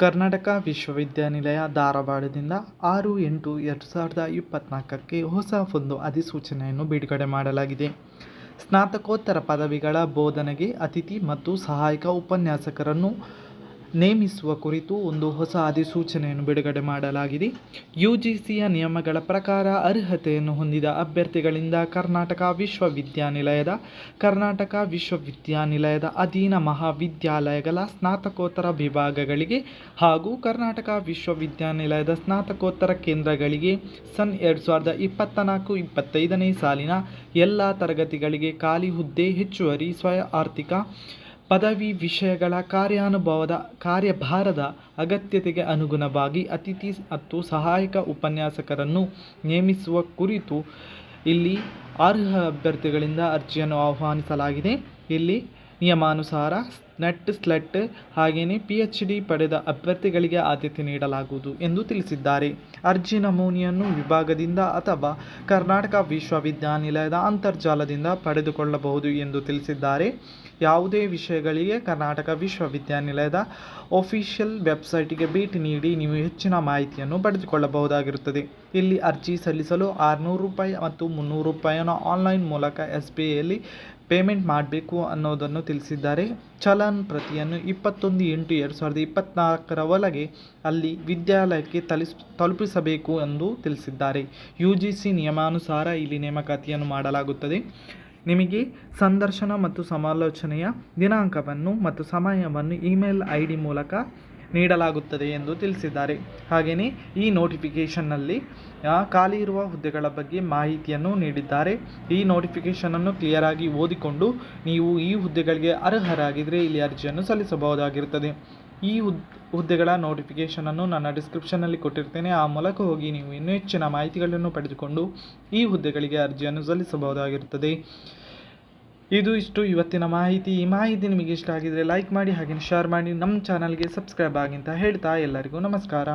ಕರ್ನಾಟಕ ವಿಶ್ವವಿದ್ಯಾನಿಲಯ ಧಾರವಾಡದಿಂದ ಆರು ಎಂಟು ಎರಡು ಸಾವಿರದ ಇಪ್ಪತ್ತ್ನಾಲ್ಕಕ್ಕೆ ಹೊಸ ಒಂದು ಅಧಿಸೂಚನೆಯನ್ನು ಬಿಡುಗಡೆ ಮಾಡಲಾಗಿದೆ. ಸ್ನಾತಕೋತ್ತರ ಪದವಿಗಳ ಬೋಧನೆಗೆ ಅತಿಥಿ ಮತ್ತು ಸಹಾಯಕ ಉಪನ್ಯಾಸಕರನ್ನು ನೇಮಿಸುವ ಕುರಿತು ಒಂದು ಹೊಸ ಅಧಿಸೂಚನೆಯನ್ನು ಬಿಡುಗಡೆ ಮಾಡಲಾಗಿದೆ. ಯು ಜಿ ಸಿಯ ನಿಯಮಗಳ ಪ್ರಕಾರ ಅರ್ಹತೆಯನ್ನು ಹೊಂದಿದ ಅಭ್ಯರ್ಥಿಗಳಿಂದ ಕರ್ನಾಟಕ ವಿಶ್ವವಿದ್ಯಾನಿಲಯದ ಕರ್ನಾಟಕ ವಿಶ್ವವಿದ್ಯಾನಿಲಯದ ಅಧೀನ ಮಹಾವಿದ್ಯಾಲಯಗಳ ಸ್ನಾತಕೋತ್ತರ ವಿಭಾಗಗಳಿಗೆ ಹಾಗೂ ಕರ್ನಾಟಕ ವಿಶ್ವವಿದ್ಯಾನಿಲಯದ ಸ್ನಾತಕೋತ್ತರ ಕೇಂದ್ರಗಳಿಗೆ ಸನ್ ಎರಡು ಸಾವಿರದ ಇಪ್ಪತ್ತ್ನಾಲ್ಕು ಇಪ್ಪತ್ತೈದನೇ ಸಾಲಿನ ಎಲ್ಲ ತರಗತಿಗಳಿಗೆ ಖಾಲಿ ಹುದ್ದೆ ಹೆಚ್ಚುವರಿ ಸ್ವಯ ಆರ್ಥಿಕ ಪದವಿ ವಿಷಯಗಳ ಕಾರ್ಯಾನುಭವದ ಕಾರ್ಯಭಾರದ ಅಗತ್ಯತೆಗೆ ಅನುಗುಣವಾಗಿ ಅತಿಥಿ ಮತ್ತು ಸಹಾಯಕ ಉಪನ್ಯಾಸಕರನ್ನು ನೇಮಿಸುವ ಕುರಿತು ಇಲ್ಲಿ ಅರ್ಹ ಅಭ್ಯರ್ಥಿಗಳಿಂದ ಅರ್ಜಿಯನ್ನು ಆಹ್ವಾನಿಸಲಾಗಿದೆ. ಇಲ್ಲಿ ನಿಯಮಾನುಸಾರ ನೆಟ್, ಸ್ಲೆಟ್ ಹಾಗೆಯೇ ಪಿ ಎಚ್ ಡಿ ಪಡೆದ ಅಭ್ಯರ್ಥಿಗಳಿಗೆ ಆದ್ಯತೆ ನೀಡಲಾಗುವುದು ಎಂದು ತಿಳಿಸಿದ್ದಾರೆ. ಅರ್ಜಿ ನಮೂನೆಯನ್ನು ವಿಭಾಗದಿಂದ ಅಥವಾ ಕರ್ನಾಟಕ ವಿಶ್ವವಿದ್ಯಾನಿಲಯದ ಅಂತರ್ಜಾಲದಿಂದ ಪಡೆದುಕೊಳ್ಳಬಹುದು ಎಂದು ತಿಳಿಸಿದ್ದಾರೆ. ಯಾವುದೇ ವಿಷಯಗಳಿಗೆ ಕರ್ನಾಟಕ ವಿಶ್ವವಿದ್ಯಾನಿಲಯದ ಒಫಿಷಿಯಲ್ ವೆಬ್ಸೈಟಿಗೆ ಭೇಟಿ ನೀಡಿ ನೀವು ಹೆಚ್ಚಿನ ಮಾಹಿತಿಯನ್ನು ಪಡೆದುಕೊಳ್ಳಬಹುದಾಗಿರುತ್ತದೆ. ಇಲ್ಲಿ ಅರ್ಜಿ ಸಲ್ಲಿಸಲು ಆರುನೂರು ರೂಪಾಯಿ ಮತ್ತು ಮುನ್ನೂರು ರೂಪಾಯಿಯನ್ನು ಆನ್ಲೈನ್ ಮೂಲಕ ಎಸ್ ಬಿ ಐಯಲ್ಲಿ ಪೇಮೆಂಟ್ ಮಾಡಬೇಕು ಅನ್ನೋದನ್ನು ತಿಳಿಸಿದ್ದಾರೆ. ಚಲನ್ ಪ್ರತಿಯನ್ನು ಇಪ್ಪತ್ತೊಂದು ಎಂಟು ಎರಡು ಸಾವಿರದ ಇಪ್ಪತ್ತ್ನಾಲ್ಕರ ಒಳಗೆ ಅಲ್ಲಿ ವಿದ್ಯಾಲಯಕ್ಕೆ ತಲಿಸ್, ತಲುಪಿಸಬೇಕು ಎಂದು ತಿಳಿಸಿದ್ದಾರೆ. ಯು ಜಿ ಸಿ ನಿಯಮಾನುಸಾರ ಇಲ್ಲಿ ನೇಮಕಾತಿಯನ್ನು ಮಾಡಲಾಗುತ್ತದೆ. ನಿಮಗೆ ಸಂದರ್ಶನ ಮತ್ತು ಸಮಾಲೋಚನೆಯ ದಿನಾಂಕವನ್ನು ಮತ್ತು ಸಮಯವನ್ನು ಇಮೇಲ್ ಐ ಡಿ ಮೂಲಕ ನೀಡಲಾಗುತ್ತದೆ ಎಂದು ತಿಳಿಸಿದ್ದಾರೆ. ಹಾಗೆಯೇ ಈ ನೋಟಿಫಿಕೇಷನ್ನಲ್ಲಿ ಖಾಲಿ ಇರುವ ಹುದ್ದೆಗಳ ಬಗ್ಗೆ ಮಾಹಿತಿಯನ್ನು ನೀಡಿದ್ದಾರೆ. ಈ ನೋಟಿಫಿಕೇಷನನ್ನು ಕ್ಲಿಯರಾಗಿ ಓದಿಕೊಂಡು ನೀವು ಈ ಹುದ್ದೆಗಳಿಗೆ ಅರ್ಹರಾಗಿದ್ದರೆ ಇಲ್ಲಿ ಅರ್ಜಿಯನ್ನು ಸಲ್ಲಿಸಬಹುದಾಗಿರುತ್ತದೆ. ಈ ಹುದ್, ಹುದ್ದೆಗಳ ನೋಟಿಫಿಕೇಷನನ್ನು ನನ್ನ ಡಿಸ್ಕ್ರಿಪ್ಷನಲ್ಲಿ ಕೊಟ್ಟಿರ್ತೇನೆ. ಆ ಮೂಲಕ ಹೋಗಿ ನೀವು ಇನ್ನೂ ಹೆಚ್ಚಿನ ಮಾಹಿತಿಗಳನ್ನು ಪಡೆದುಕೊಂಡು ಈ ಹುದ್ದೆಗಳಿಗೆ ಅರ್ಜಿಯನ್ನು ಸಲ್ಲಿಸಬಹುದಾಗಿರುತ್ತದೆ. ಇದು ಇಷ್ಟು. ಇವತ್ತಿನ ಮಾಹಿತಿ ಈ ಮಾಹಿತಿ ನಿಮಗೆ ಇಷ್ಟ ಆಗಿದರೆ ಲೈಕ್ ಮಾಡಿ ಹಾಗೆ ಶೇರ್ ಮಾಡಿ. ನಮ್ಮ ಚಾನಲ್ಗೆ ಸಬ್ಸ್ಕ್ರೈಬ್ ಆಗಿ ಅಂತ ಹೇಳ್ತಾ ಎಲ್ಲರಿಗೂ ನಮಸ್ಕಾರ.